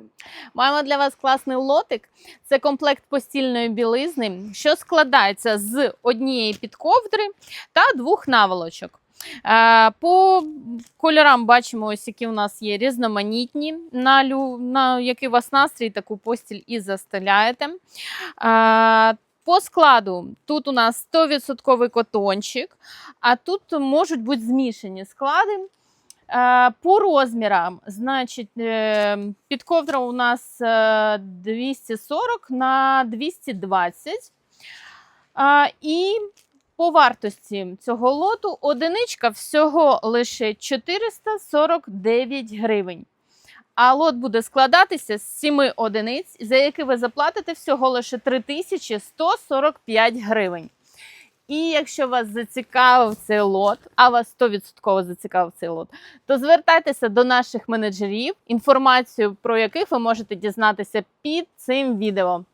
один. Маємо для вас класний лотик. Це комплект постільної білизни, що складається з однієї підковдри та двох наволочок. Е, По кольорам бачимо, ось які у нас є різноманітні, на, лю... на який у вас настрій, таку постіль і застеляєте. Е, По складу тут у нас 100% котончик, а тут можуть бути змішані склади. Е, По розмірам, значить, е, підковдра у нас е, 240 на 220. І по вартості цього лоту одиничка всього лише 449 гривень. А лот буде складатися з 7 одиниць, за які ви заплатите всього лише 3145 гривень. І якщо вас зацікавив цей лот, а вас 100% зацікавив цей лот, то звертайтеся до наших менеджерів, інформацію про яких ви можете дізнатися під цим відео.